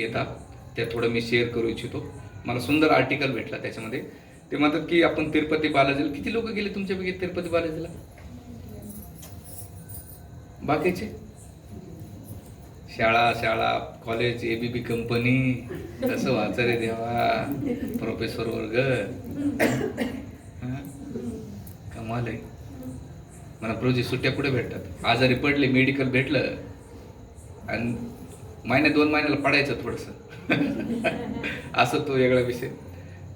येतात. त्या थोडं मी शेअर करू इच्छितो. मला सुंदर आर्टिकल भेटला त्याच्यामध्ये. ते म्हणतात की आपण तिरुपती बालाजीला किती लोक गेले तुमच्यापैकी तिरुपती बालाजीला? बाकीचे? शाळा शाळा कॉलेज एबीबी कंपनी कसं वाचा रे देवा. प्रोफेसर वर्ग. कमाल आहे. मला प्रोजेक्ट सुट्ट्या कुठे भेटतात. आजारी पडले मेडिकल भेटलं. आणि महिन्या दोन महिन्याला पडायचं थोडंसं. असं तो वेगळा विषय.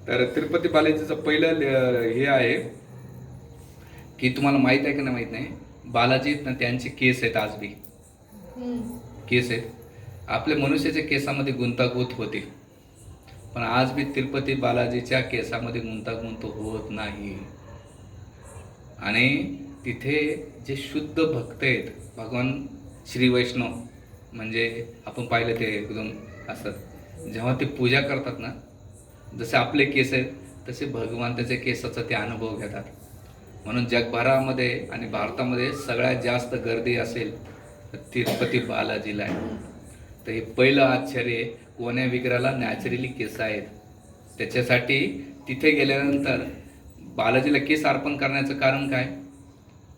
तर तिरुपती बालाजीचं पहिलं ल- हे आहे की तुम्हाला माहीत आहे की नाही माहीत नाही बालाजी ना त्यांचे केस आहेत आज बी. केस आहेत. आपल्या मनुष्याच्या केसामध्ये गुंतागुंत होते. पण आज बी तिरुपती बालाजीच्या केसामध्ये गुंतागुंत होत नाही. आणि तिथे जे शुद्ध भक्त आहेत भगवान श्री वैष्णव म्हणजे आपण पाहिलं ते एकदम असं. जेव्हा ते पूजा करतात ना जसे आपले केस आहेत तसे भगवान त्याच्या केसाचा ते अनुभव घेतात. म्हणून जगभरामध्ये आणि भारतामध्ये सगळ्यात जास्त गर्दी असेल तर तिरुपती बालाजीला आहे. तर हे पहिलं आश्चर्य कोण्या विग्रहाला नॅचरली केस आहेत. त्याच्यासाठी तिथे गेल्यानंतर बालाजीला केस अर्पण करण्याचं कारण काय?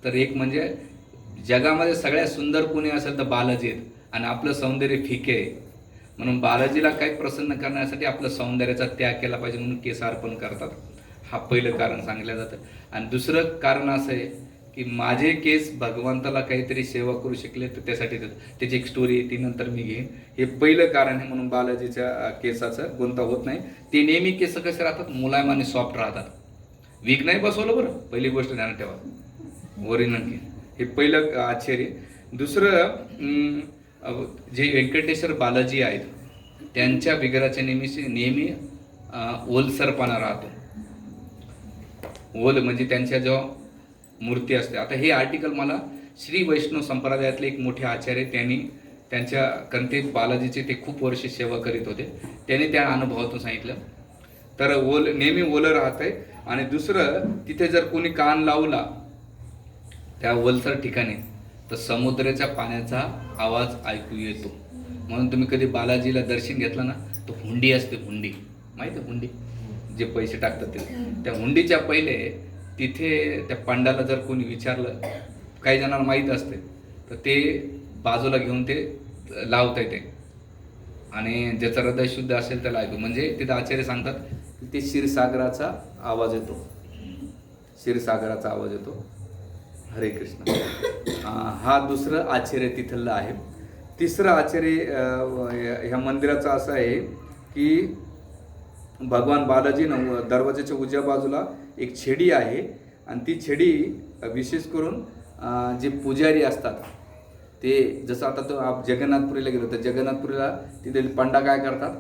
तर एक म्हणजे जगामध्ये सगळ्यात सुंदर कोणी असेल तर बालाजी आहेत. आणि आपलं सौंदर्य फिके आहे. म्हणून बालाजीला काही प्रसन्न करण्यासाठी आपलं सौंदर्याचा त्याग केला पाहिजे म्हणून केस अर्पण करतात. हा पहिलं कारण सांगितलं जातं. आणि दुसरं कारण असं आहे की माझे केस भगवंताला काहीतरी सेवा करू शकले तर त्यासाठी त्याची एक स्टोरी आहे ती नंतर मी घेईन. हे पहिलं कारण आहे म्हणून बालाजीच्या केसाचं गुंता होत नाही. ते नेहमी केस कसे राहतात? मुलायम आणि सॉफ्ट राहतात. वीक नाही बसवलं बरं? पहिली गोष्ट ध्यानात ठेवा. ओरिजिनल हे पहिलं आश्चर्य. दुसरं जे व्यंकटेश्वर बालाजी आहेत त्यांच्या विग्रहाच्या नेहमी नेहमी ओलसरपणा राहतो. ओल म्हणजे त्यांच्या जो मूर्ती असते. आता हे आर्टिकल मला श्री वैष्णव संप्रदायातले एक मोठे आचार्य त्यांनी त्यांच्या कंतेत बालाजीचे ते खूप वर्ष सेवा करीत होते. त्यांनी त्या अनुभवातून सांगितलं. तर ओल नेहमी ओलं राहतंय आणि दुसरं तिथे जर कोणी कान लावला त्या ओलसर ठिकाणी तर समुद्राच्या पाण्याचा आवाज ऐकू येतो. म्हणून तुम्ही कधी बालाजीला दर्शन घेतलं ना तर हुंडी असते हुंडी. माहिती आहे हुंडी? जे पैसे टाकतात ते. त्या हुंडीच्या पहिले तिथे त्या पंडाला जर कोणी विचारलं काही जणांना माहीत असते तर ते बाजूला घेऊन ते लावता येते आणि ज्याचं हृदय शुद्ध असेल त्याला ऐकू. म्हणजे तिथं आचार्य सांगतात की ते क्षीरसागराचा आवाज येतो. क्षीरसागराचा आवाज येतो. हरे कृष्ण. हा दुसरं आश्चर्य तिथलं आहे. तिसरं आचार्य ह्या- मंदिराचं असं आहे की भगवान बालाजी न दरवाजाच्या उजव्या बाजूला एक छेडी आहे आणि ती छेडी विशेष करून जे पुजारी असतात ते जसं आता तो आप जगन्नाथपुरीला गेलो तर जगन्नाथपुरीला तिथे पंडा काय करतात?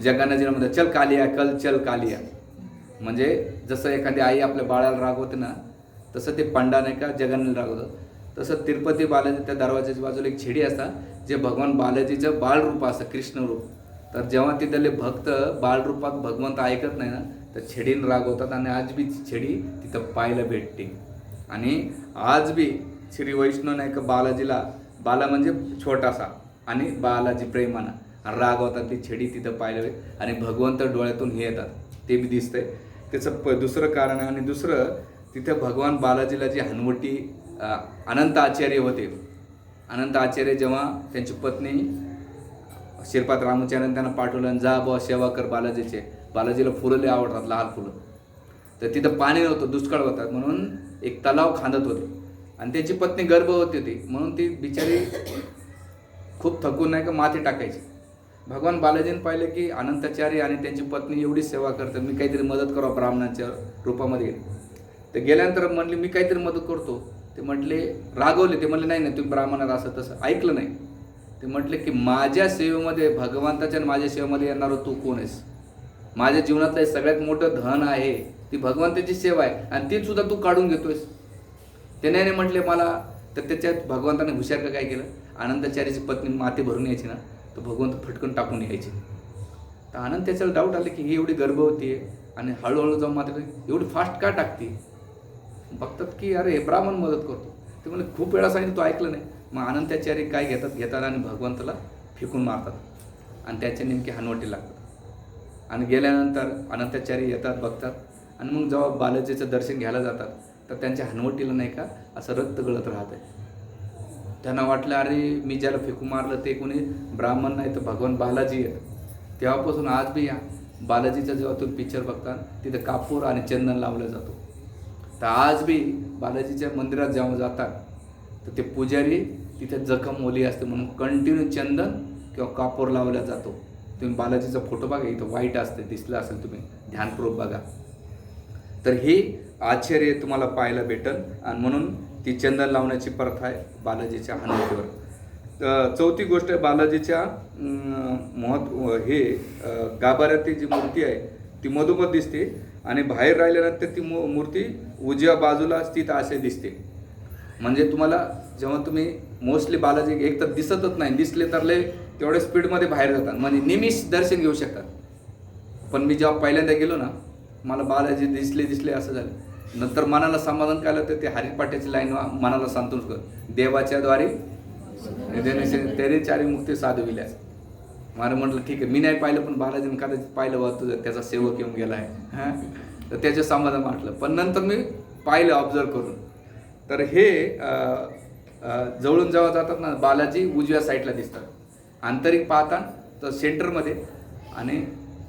जगन्नाथजीला म्हणतात चल कालिया कल चल कालिया. म्हणजे जसं एखादी आई आपल्या बाळाला रागवते ना तसं ते पंडा नाही का जगन्नाथ रागवतं तसं तिरुपती बालाजी त्या दरवाजाच्या बाजूला एक छेडी असतात जे भगवान बालाजीचं बाळरूप असतं कृष्णरूप तर जेव्हा तिथले भक्त बाळरूपात भगवंत ऐकत नाही ना तर छेडीन रागवतात आणि आज बी छेडी तिथं पाहायला भेटते. आणि आज बी श्री वैष्णव नाही का बालाजीला बाला म्हणजे छोटासा आणि बालाजी प्रेमानं रागवतात ती छेडी तिथं पाहायला भेट आणि भगवंत डोळ्यातून हे येतात ते बी दिसतंय. त्याचं प दुसरं कारण आहे आणि दुसरं तिथं भगवान बालाजीला जी हनुवटी अनंत आचार्य होते. अनंत आचार्य जेव्हा त्यांची पत्नी शिरपात रामचरण त्यांना पाठवलं आणि जा बुवा सेवा कर बालाजीचे. बालाजीला फुलं लय आवडतात लहान फुलं. तर तिथं पाणी नव्हतं दुष्काळ होता. म्हणून एक तलाव खांदत होते. आणि त्याची पत्नी गर्भवती होती म्हणून ती बिचारी खूप थकून नाही का माती टाकायची. भगवान बालाजीने पाहिलं की अनंताचार्य आणि त्यांची पत्नी एवढी सेवा करतात. मी काहीतरी मदत करावं ब्राह्मणांच्या रूपामध्ये. ते गेल्यानंतर म्हणले मी काहीतरी मदत करतो. ते म्हटले रागवले. ते म्हणले नाही नाही तुम्ही ब्राह्मणात असं तसं ऐकलं नाही. ते म्हटले की माझ्या सेवेमध्ये भगवंताच्या आणि माझ्या सेवेमध्ये येणारं तू कोण आहेस? माझ्या जीवनातलं हे सगळ्यात मोठं धन आहे. ती भगवंताची सेवा आहे आणि ती सुद्धा तू काढून घेतोयस. त्याने नाही म्हटले मला. तर त्याच्यात भगवंताने हुशार का काय केलं? आनंदाचार्याची पत्नी माती भरून यायची ना तर भगवंत फटकन टाकून यायची. तर आनंद त्याच्यावर डाऊट आले की ही एवढी गर्भवती आहे आणि हळूहळू जाऊन मात्र एवढी फास्ट का टाकते? बघतात की अरे हे ब्राह्मण मदत करतो. ते म्हणजे खूप वेळा सांगितलं तो ऐकलं नाही. मग आनंदाचार्य काय घेतात घेतात आणि भगवंताला फेकून मारतात. आणि त्याच्या नेमकी हनवटी लागतात. आणि गेल्यानंतर अनंताचार्य येतात बघतात. आणि मग जेव्हा बालाजीचं दर्शन घ्यायला जातात तर त्यांच्या हनवटीला नाही का असं रक्त गळत राहत आहे. त्यांना वाटलं अरे मी ज्याला फेकू मारलं ते कोणी ब्राह्मण नाही तर भगवान बालाजी आहेत. तेव्हापासून आज बी या बालाजीचा जेव्हा तुम्ही पिक्चर बघता तिथं कापूर आणि चंदन लावलं जातो. तर आज बी बालाजीच्या मंदिरात जेव्हा जातात. तर ते पुजारी तिथे जखम ओली असते म्हणून कंटिन्यू चंदन किंवा कापूर लावला जातो. तुम्ही बालाजीचा फोटो बघा इथं वाईट असते दिसलं असेल तुम्ही ध्यानपूर्वक बघा. तर हे आश्चर्य तुम्हाला पाहायला भेटल आणि म्हणून ती चंदन लावण्याची प्रथा आहे बालाजीच्या हनुमतीवर तर चौथी गोष्ट आहे बालाजीच्या महत्त्व हे गाभाऱ्यातली जी मूर्ती आहे ती मधोमध दिसते. आणि बाहेर राहिल्यानंतर ती मू मूर्ती उजव्या बाजूला स्थित असे दिसते. म्हणजे तुम्हाला जेव्हा तुम्ही मोस्टली बालाजी एक तर दिसतच नाही दिसले तर लय तेवढ्या स्पीडमध्ये बाहेर जातात. म्हणजे निमिष दर्शन घेऊ शकतात. पण मी जेव्हा पहिल्यांदा गेलो ना मला बालाजी दिसले दिसले असं झालं. नंतर मनाला समाधान केलं तर ते हरिपाठ्याची लाईन मनाला संतोष कर. देवाच्या द्वारे देण्याचे चारी मुक्ती साधविल्यास. मला म्हटलं ठीक आहे मी नाही पाहिलं पण बालाजीनं कदाचित पाहिलं बा तुझं त्याचा सेवक येऊन गेला आहे हां? तर त्याचं समाधान वाटलं पण नंतर मी पाहिलं ऑब्झर्व करून. तर हे जवळून जवळ जातात ना बालाजी उजव्या साईडला दिसतात. आंतरिक पाहता तर सेंटरमध्ये आणि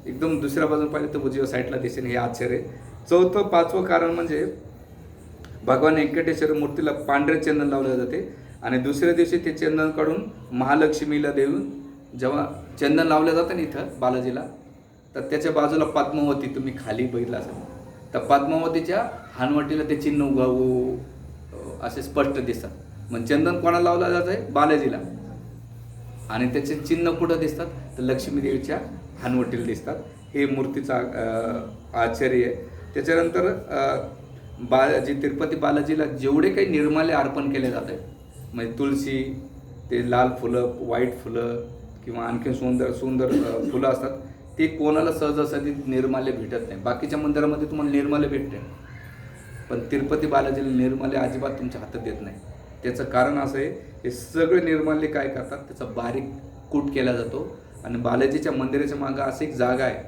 एकदम दुसऱ्या बाजून पाहिलं तर उजव्या साईडला दिसेल हे आश्चर्य. चौथं पाचवं कारण म्हणजे भगवान व्यंकटेश्वर मूर्तीला पांढरे चंदन लावले जाते. आणि दुसऱ्या दिवशी ते चंदन काढून महालक्ष्मीला देऊन जेव्हा चंदन लावलं जातं ना इथं बालाजीला तर त्याच्या बाजूला पद्मावती तुम्ही खाली बघितलं असेल. तर पद्मावतीच्या हानवटीला ते चिन्ह उगावू असे स्पष्ट दिसतात. मग चंदन कोणाला लावलं जात आहे बालाजीला. आणि त्याचे चिन्ह कुठं दिसतात? तर लक्ष्मीदेवीच्या हानवटीला दिसतात. हे मूर्तीचा आश्चर्य आहे. त्याच्यानंतर बालाजी तिरुपती बालाजीला जेवढे काही निर्माल्य अर्पण केले जात आहे म्हणजे तुळशी ते लाल फुलं व्हाईट फुलं किंवा आणखी सुंदर सुंदर फुलं असतात ते कोणाला सहजासहजी निर्माल्य भेटत नाही. बाकीच्या मंदिरामध्ये तुम्हाला निर्माल्य भेटते. पण तिरुपती बालाजीला निर्माल्य अजिबात तुमच्या हातात देत नाही. त्याचं कारण असं आहे हे सगळे निर्माल्य काय करतात त्याचा बारीक कूट केला जातो आणि बालाजीच्या मंदिराच्या मागं असं एक जागा आहे.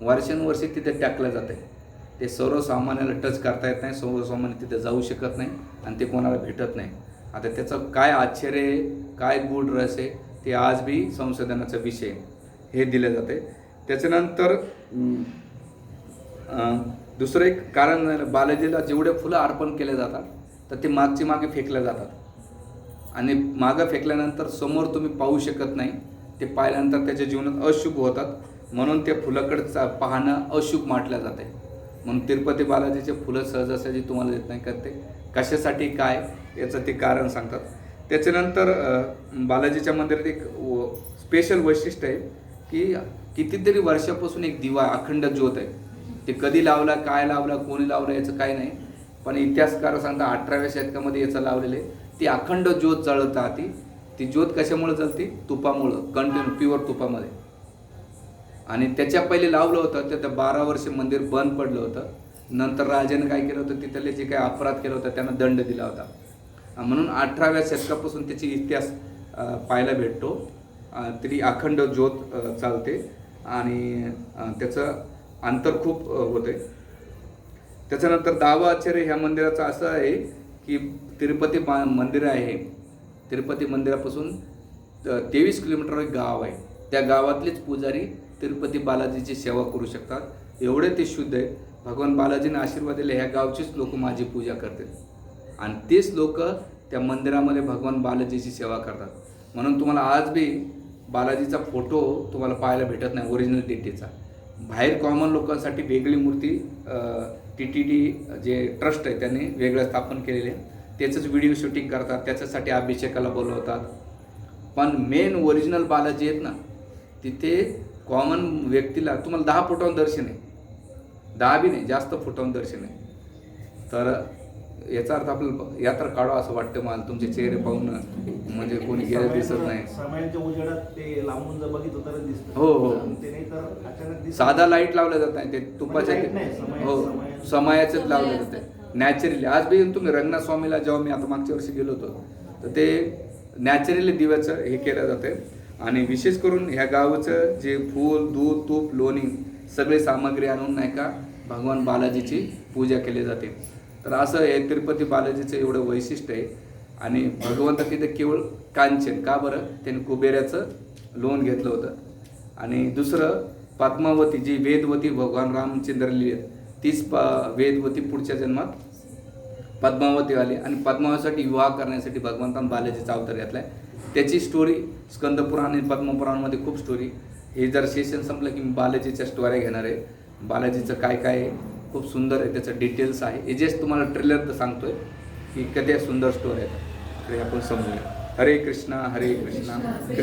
वर्षानुवर्षे तिथे टाकलं जाते ते सर्वसामान्याला टच करता येत नाही सर्वसामान्य तिथे जाऊ शकत नाही आणि ते कोणाला भेटत नाही. आता त्याचं काय आश्चर्य आहे काय गूढ रस आहे ते आज बी संशोधनाचा विषय हे दिले जाते. त्याच्यानंतर दुसरं एक कारण बालाजीला जेवढे फुलं अर्पण केले जातात तर ते मागचे मागे फेकल्या जातात. आणि मागं फेकल्यानंतर समोर तुम्ही पाहू शकत नाही ते पाहिल्यानंतर त्याच्या जीवनात अशुभ होतात. म्हणून त्या फुलाकडे चा- पाहणं अशुभ म्हटलं जाते. म्हणून तिरुपती बालाजीचे फुलं सहजासहजी तुम्हाला देत नाही करते कशासाठी काय याचं ते कारण सांगतात. त्याच्यानंतर बालाजीच्या मंदिरात एक स्पेशल वैशिष्ट्य आहे की कितीतरी वर्षापासून एक दिवा अखंड ज्योत आहे. ते कधी लावला काय लावला कोणी लावला याचं काय नाही. पण इतिहासकार सांगता अठराव्या शतकामध्ये याचं लावलेलं आहे. ती अखंड ज्योत जळत ती ती ज्योत कशामुळे जळते? तुपामुळं कंटिन्यू प्युअर तुपामध्ये. आणि त्याच्या पहिले लावलं होतं तर त्या बारा वर्ष मंदिर बंद पडलं होतं. नंतर राजाने काय केलं होतं? तिथले जे काही अपराध केला होता त्यांना दंड दिला होता. म्हणून अठराव्या शतकापासून त्याची इतिहास पाहायला भेटतो. तरी अखंड ज्योत चालते. आणि त्याचं अंतर खूप होते. त्याच्यानंतर दावा आश्चर्य ह्या मंदिराचं असं आहे की तिरुपती मंदिर आहे. तिरुपती मंदिरापासून तेवीस किलोमीटर एक गाव आहे. त्या गावातलेच पुजारी तिरुपती बालाजीची सेवा करू शकतात. एवढे ते शुद्ध आहे. भगवान बालाजीने आशीर्वाद दिले ह्या गावचीच लोक माझी पूजा करतात आणि तेच लोक त्या मंदिरामध्ये भगवान बालाजीची सेवा करतात. म्हणून तुम्हाला आज बी बालाजीचा फोटो तुम्हाला पाहायला भेटत नाही ओरिजिनल डेटीचा बाहेर कॉमन लोकांसाठी वेगळी मूर्ती T T D J trust आहे त्यांनी वेगळं स्थापन केलेले आहे. त्याचंच व्हिडिओ शूटिंग करतात त्याच्यासाठी अभिषेकाला बोलवतात. पण मेन ओरिजिनल बालाजी आहेत ना तिथे कॉमन व्यक्तीला तुम्हाला दहा फुटावून दर्शन आहे. दहा बी नाही जास्त फुटावून दर्शन आहे. तर याचा अर्थ आपल्याला यात्रा काढावं असं वाटतं मला. तुमचे चेहरे पाहून म्हणजे कोणी गेलं दिसत नाही. समयांच्या उजेडात ते लांबून जर बघितलं तर दिसतं. हो, हो. साधा लाइट लावला जात नाही. ते तुपाच्या नाही, समय- हो समय- समायाचंच लावलं जाते. नॅचरली आज बी तुम्ही रंगनाथ स्वामीला जेव्हा मी आता मागच्या वर्षी गेलो होतो तर ते नॅचरली दिव्याचं हे केलं जाते. आणि विशेष करून ह्या गावचं जे फूल दूध तूप लोणी सगळे सामग्री आणून नाही का भगवान बालाजीची पूजा केली जाते. तर असं हे तिरुपती बालाजीचं एवढं वैशिष्ट्य आहे. आणि भगवंत तिथे केवळ कांचन का बरं? त्यांनी कुबेऱ्याचं लोन घेतलं होतं. आणि दुसरं पद्मावती जी वेदवती भगवान रामचंद्र लिहिली तीच प वेदवती पुढच्या जन्मात पद्मावती आली. आणि पद्मावतीसाठी विवाह करण्यासाठी भगवंतान बालाजीचा अवतार आहे त्याची स्टोरी स्कंदपुराण आणि पद्मपुराणमध्ये खूप स्टोरी हे जर सेशन संपलं की मी बालाजीच्या स्टोऱ्या घेणार आहे. बालाजीचं काय काय आहे? खूप सुंदर आहे त्याचं डिटेल्स आहे. हे तुम्हाला ट्रेलर तर सांगतोय की कधी सुंदर स्टोरी आहे. तर आपण समजूया. हरे कृष्णा हरे कृष्णा.